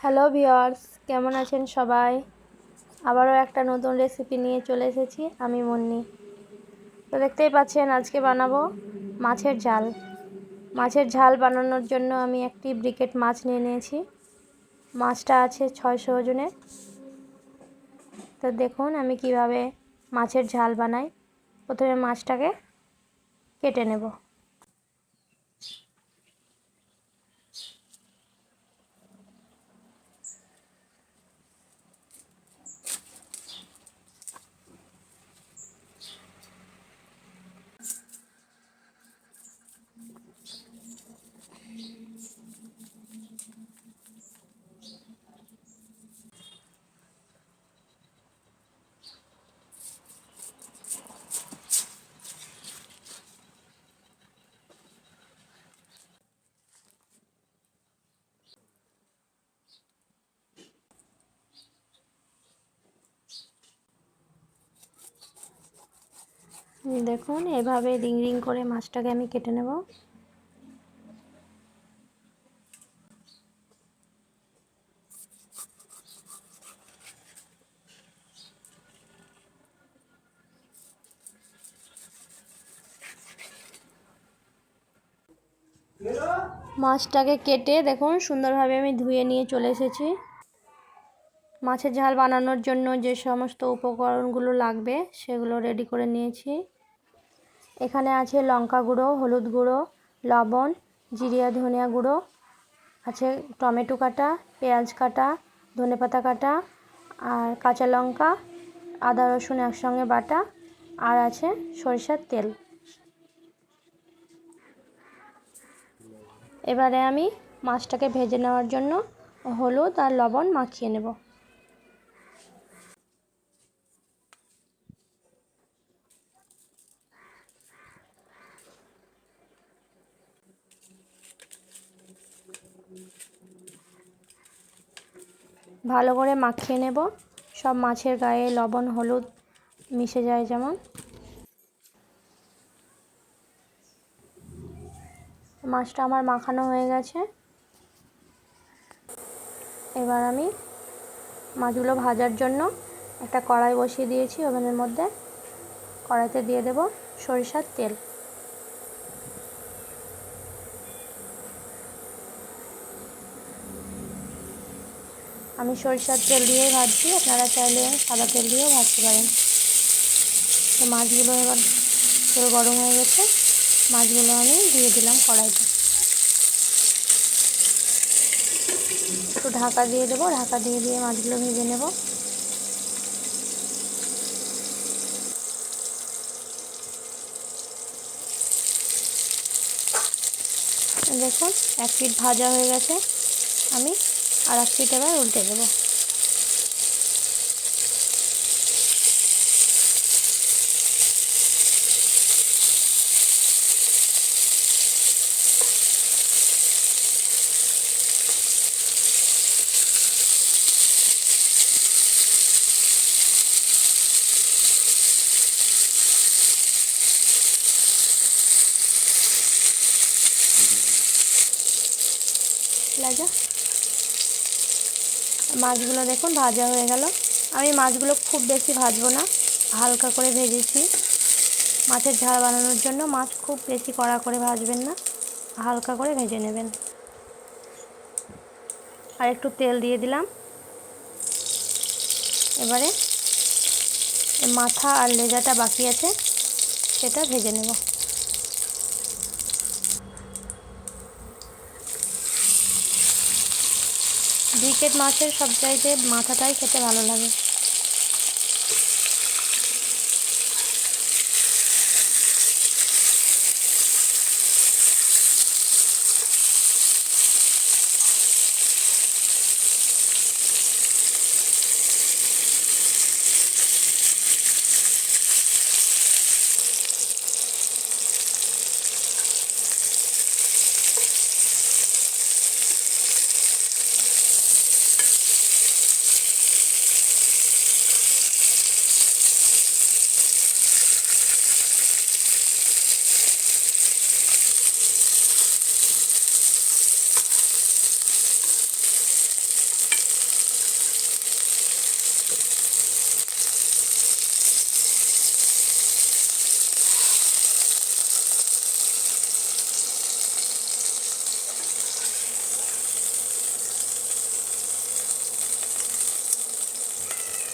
Hello viewers কেমন আছেন সবাই? আবারও একটা নতুন রেসিপি নিয়ে চলে এসেছি আমি মুন্নি। তো দেখতেই পাচ্ছেন, আজকে বানাবো মাছের ঝাল। মাছের ঝাল বানানোর জন্য আমি একটি ব্রিকেট মাছ নিয়ে নিয়েছি। মাছটা আছে ছয়শো ওজনের তো দেখুন আমি কীভাবে মাছের ঝাল বানাই। প্রথমে মাছটাকে কেটে নেব। দেখুন, এভাবে রিং রিং করে মাছটাকে আমি কেটে নেব। মাছটাকে কেটে দেখুন, সুন্দরভাবে আমি ধুয়ে নিয়ে চলে এসেছি। মাছের ঝাল বানানোর জন্য যে সমস্ত উপকরণগুলো লাগবে, সেগুলো রেডি করে নিয়েছি। এখানে আছে লঙ্কা গুঁড়ো, হলুদ গুঁড়ো, লবণ, জিরিয়া ধনিয়া গুঁড়ো, আছে টমেটো কাটা, পেঁয়াজ কাটা, ধনে পাতা কাটা, আর কাঁচা লঙ্কা, আদা রসুন একসঙ্গে বাটা, আর আছে সরিষার তেল। এবারে আমি মাছটাকে ভেজে নেওয়ার জন্য হলুদ আর লবণ মাখিয়ে নেব। ভালো করে মাখিয়ে নেব। সব মাছের গায়ে লবণ, হলুদ মিশে যায় যেমন। মাছটা আমার মাখানো হয়ে গেছে। এবার আমি মাছগুলো ভাজার জন্য একটা কড়াই বসিয়ে দিয়েছি ওভেনের মধ্যে। কড়াইতে দিয়ে দেব সরিষার তেল। আমি সরিষার তেল দিয়েই ভাজছি। আপনারা চাইলে সাদা তেল দিয়েও ভাজতে পারেন। তো মাছগুলো এবার তেল গরম হয়ে গেছে। মাছগুলো আমি দিয়ে দিলাম কড়াইতে। একটু ঢাকা দিয়ে দেবো। ঢাকা দিয়ে দিয়ে মাছগুলো ভেজে নেব। দেখুন, এক পিঠ ভাজা হয়ে গেছে। আমি আর এক পিঠ উল্টে দেবো লাগা মাছগুলো দেখুন ভাজা হয়ে গেল। আমি মাছগুলো খুব বেশি ভাজবো না, হালকা করে ভেজেছি। মাছের ঝাল বানানোর জন্য মাছ খুব বেশি কড়া করে ভাজবেন না, হালকা করে ভেজে নেবেন। আর একটু তেল দিয়ে দিলাম। এবারে মাথা আর লেজাটা বাকি আছে, সেটা ভেজে নেব। ব্রিকেট মাছের সবচাইতে মাথাটাই খেতে ভালো লাগে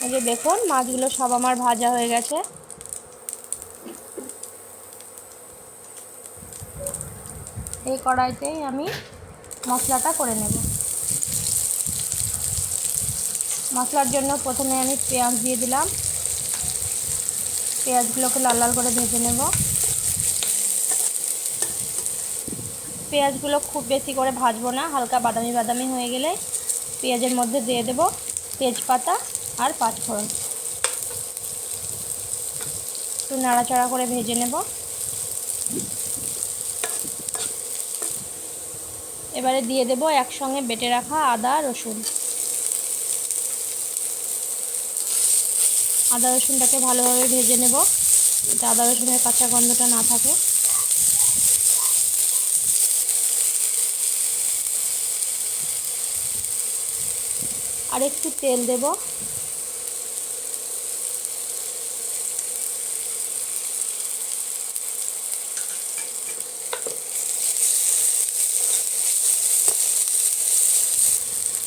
এই যে দেখুন, মাছগুলো সব আমার ভাজা হয়ে গেছে। এই কড়াইতেই আমি মশলাটা করে নেব। মশলার জন্য প্রথমে আমি পেঁয়াজ দিয়ে দিলাম। পেঁয়াজগুলোকে লাল লাল করে ভেজে নেব। পেঁয়াজগুলো খুব বেশি করে ভাজবো না, হালকা বাদামি বাদামি হয়ে গেলে পেঁয়াজের মধ্যে দিয়ে দেব তেজপাতা। আর পাঁচফোড়ন একটু নাড়াচাড়া করে ভেজে নেব। এবারে দিয়ে দেব একসঙ্গে বেটে রাখা আদা, রসুন। আদা, রসুনটাকে ভালোভাবে ভেজে নেব যাতে আদা, রসুনের কাঁচা গন্ধটা না থাকে। আর একটু তেল দেব।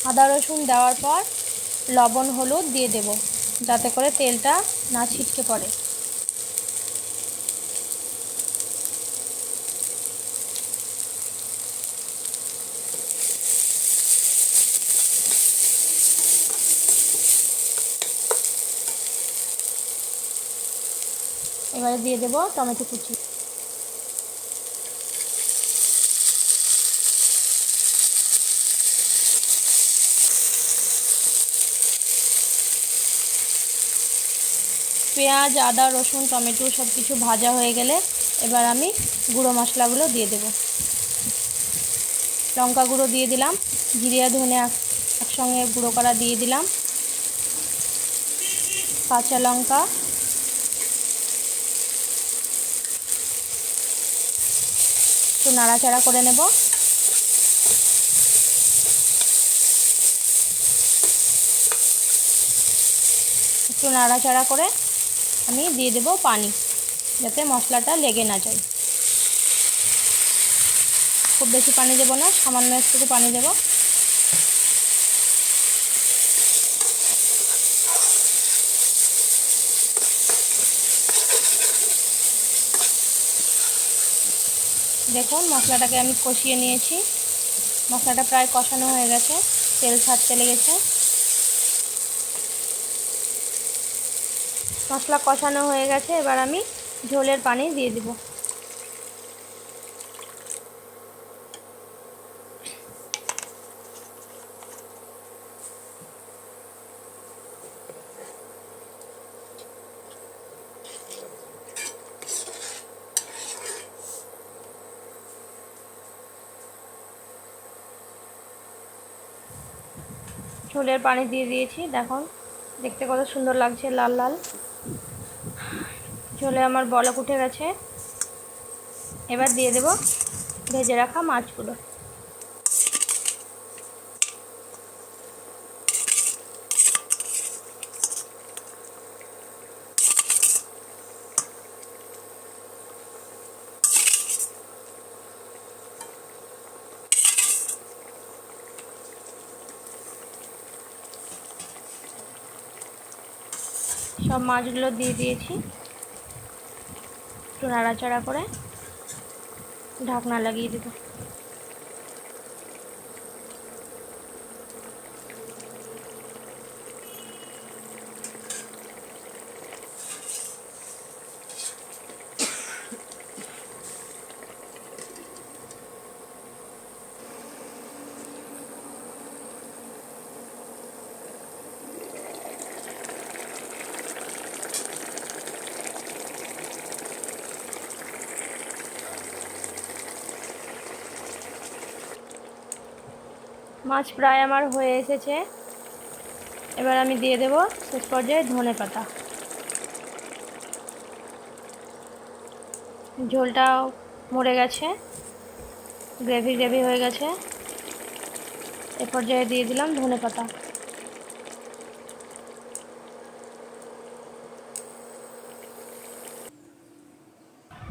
আদা রসুন দেওয়ার পর লবণ, হলুদ দিয়ে দেব, যাতে করে তেলটা না ছিটকে পড়ে। এবারে দিয়ে দেব টমেটো কুচি। পেঁয়াজ, আদা, রসুন, টমেটো সব কিছু ভাজা হয়ে গেলে এবার আমি গুঁড়ো মশলাগুলো দিয়ে দেব। লঙ্কা গুঁড়ো দিয়ে দিলাম জিরিয়া ধনে একসঙ্গে গুঁড়ো করা দিয়ে দিলাম, কাঁচা লঙ্কা, একটু নাড়াচাড়া করে নেব। একটু নাড়াচাড়া করে আমি দিয়ে দেব পানি, যাতে মশলাটা লেগে না যায়। খুব বেশি পানি দেবো না, সামান্য একটু পানি দেব। দেখুন, মশলাটাকে আমি কষিয়ে নিয়েছি। মশলাটা প্রায় কষানো হয়ে গেছে, তেল ছাড়তে লেগেছে। মশলা কষানো হয়ে গেছে, এবার আমি ঝোলের পানি দিয়ে দিব। ঝোলের পানি দিয়ে দিয়েছি, দেখুন, দেখতে কত সুন্দর লাগছে, লাল লাল। ঝোলে আমার বলক উঠে গেছে। এবার দিয়ে দেব ভেজে রাখা মাছগুলো। সব মাছগুলো দিয়ে দিয়েছি। একটু নাড়াচাড়া করে ঢাকনা লাগিয়ে দেবো। মাছ প্রায় আমার হয়ে এসেছে। এবার আমি দিয়ে দেব শেষ পর্যায়ে ধনে পাতা। ঝোলটাও মরে গেছে, গ্রেভি গ্রেভি হয়ে গেছে। এ পর্যায়ে দিয়ে দিলাম ধনে পাতা।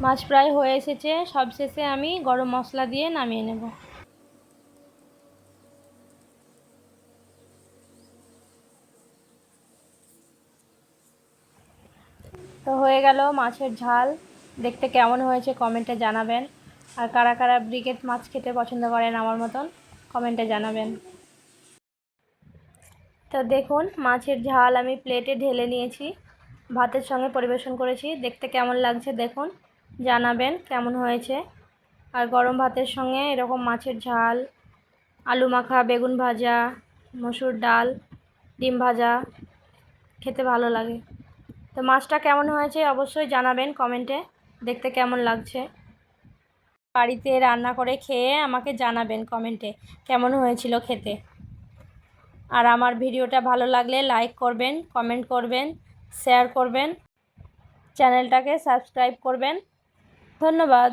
মাছ প্রায় হয়ে এসেছে, সবশেষে আমি গরম মশলা দিয়ে নামিয়ে নেব। হয়ে গেল মাছের ঝাল। দেখতে কেমন হয়েছে কমেন্টে জানাবেন। আর কারা কারা ব্রিগেড মাছ খেতে পছন্দ করেন আমার মতন কমেন্টে জানাবেন। তো দেখুন, মাছের ঝাল আমি প্লেটে ঢেলে নিয়েছি। ভাতের সঙ্গে পরিবেশন করেছি। দেখতে কেমন লাগছে দেখুন, জানাবেন কেমন হয়েছে। আর গরম ভাতের সঙ্গে এরকম মাছের ঝাল, আলু মাখা, বেগুন ভাজা, মসুর ডাল, ডিম ভাজা, খেতে ভালো লাগে। তো মাছটা কেমন হয়েছে অবশ্যই জানাবেন কমেন্টে। দেখতে কেমন লাগছে? বাড়িতে রান্না করে খেয়ে আমাকে জানাবেন কমেন্টে কেমন হয়েছিল খেতে। আর আমার ভিডিওটা ভালো লাগলে লাইক করবেন, কমেন্ট করবেন, শেয়ার করবেন, চ্যানেলটাকে সাবস্ক্রাইব করবেন। ধন্যবাদ।